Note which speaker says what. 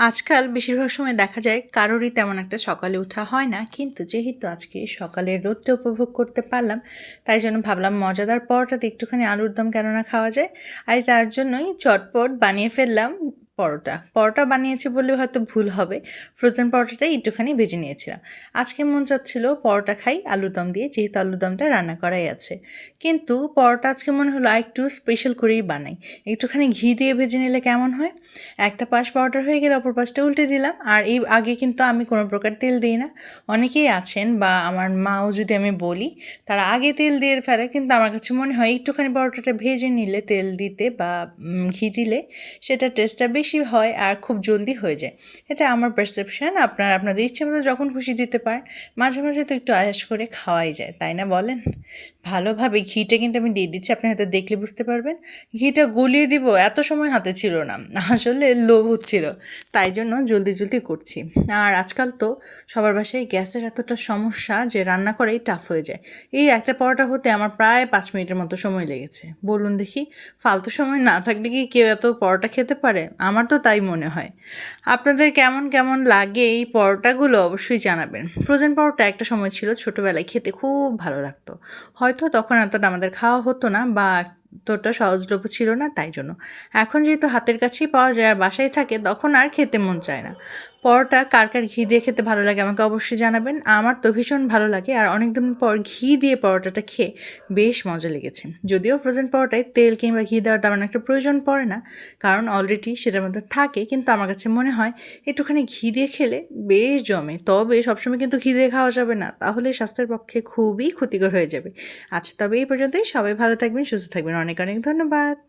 Speaker 1: আজকাল বেশিরভাগ সময় দেখা যায় কারোরই তেমন একটা সকালে ওঠা হয় না। কিন্তু যেহেতু আজকে সকালের রোদটা উপভোগ করতে পারলাম, তাই জন্য ভাবলাম মজাদার পরোটাতে একটুখানি আলুর দম কেননা খাওয়া যায়। আর তার জন্যই চটপট বানিয়ে ফেললাম পরোটা। পরোটা বানিয়েছি বলে হয়তো ভুল হবে। ফ্রোজেন পরোটাটাই একটুখানি ভেজে নিয়েছিলাম। আজকে মন চাচ্ছিল পরোটা খাই আলুর দম দিয়ে, যেহেতু আলুর দমটা রান্না করাই আছে। কিন্তু পরোটা আজকে মনে হলো একটু স্পেশাল করেই বানাই। একটুখানি ঘি দিয়ে ভেজে নিলে কেমন হয়? একটা পাশ পরোটা হয়ে গেলে অপর পাশটা উল্টে দিলাম। আর এই আগে কিন্তু আমি কোনো প্রকার তেল দিই না। অনেকেই আছেন বা আমার মাও যদি আমি বলি, তারা আগে তেল দিয়ে ফেলে। কিন্তু আমার কাছে মনে হয় একটুখানি পরোটাটা ভেজে নিলে তেল দিতে বা ঘি দিলে সেটা টেস্টটা বেশি হয় আর খুব জলদি হয়ে যায়। এটা আমার পারসেপশান আপনার, আপনাদের ইচ্ছে মতো যখন খুশি দিতে পারেন মাঝে মাঝে তো একটু আয়াস করে খাওয়াই যায়, তাই না বলেন? ভালোভাবে ঘিটা কিন্তু আমি দিয়ে দিচ্ছি, আপনি হয়তো দেখলে বুঝতে পারবেন। ঘিটা গলিয়ে দিব, এত সময় হাতে ছিল না, আসলে লোভ হচ্ছিল, তাই জন্য জলদি জলদি করছি। আর আজকাল তো সবার বাসায় গ্যাসের এতটা সমস্যা যে রান্না করেই টাফ হয়ে যায়। এই একটা পরোটা হতে আমার প্রায় পাঁচ মিনিটের মতো সময় লেগেছে। বলুন দেখি, ফালতু সময় না থাকলে কি কেউ এত পরোটা খেতে পারে? আমার তো তাই মনে হয়। আপনাদের কেমন কেমন লাগে এই পরোটাগুলো অবশ্যই জানাবেন। ফ্রোজেন পরোটা একটা সময় ছিল, ছোটোবেলায় খেতে খুব ভালো লাগতো। হয়তো তখন এতটা আমাদের খাওয়া হতো না বা এতটা সহজলভ্য ছিল না, তাই জন্য। এখন যেহেতু হাতের কাছেই পাওয়া যায় আর বাসায় থাকে, তখন আর খেতে মন চায় না। পরোটা কার কার ঘি দিয়ে খেতে ভালো লাগে আমাকে অবশ্যই জানাবেন। আমার তো ভীষণ ভালো লাগে আর অনেক দিন পর ঘি দিয়ে পরোটাটা খেয়ে বেশ মজা লেগেছে। যদিও ফ্রোজেন পরোটায় তেল কিংবা ঘি দেওয়ার তেমন একটা প্রয়োজন পড়ে না, কারণ অলরেডি সেটার মধ্যে থাকে, কিন্তু আমার কাছে মনে হয় একটুখানি ঘি দিয়ে খেলে বেশ জমে। তবে সবসময় কিন্তু ঘি দিয়ে খাওয়া যাবে না, তাহলে স্বাস্থ্যের পক্ষে খুবই ক্ষতিকর হয়ে যাবে। আচ্ছা তবে এই পর্যন্তই, সবাই ভালো থাকবেন, সুস্থ থাকবেন অনেক অনেক ধন্যবাদ।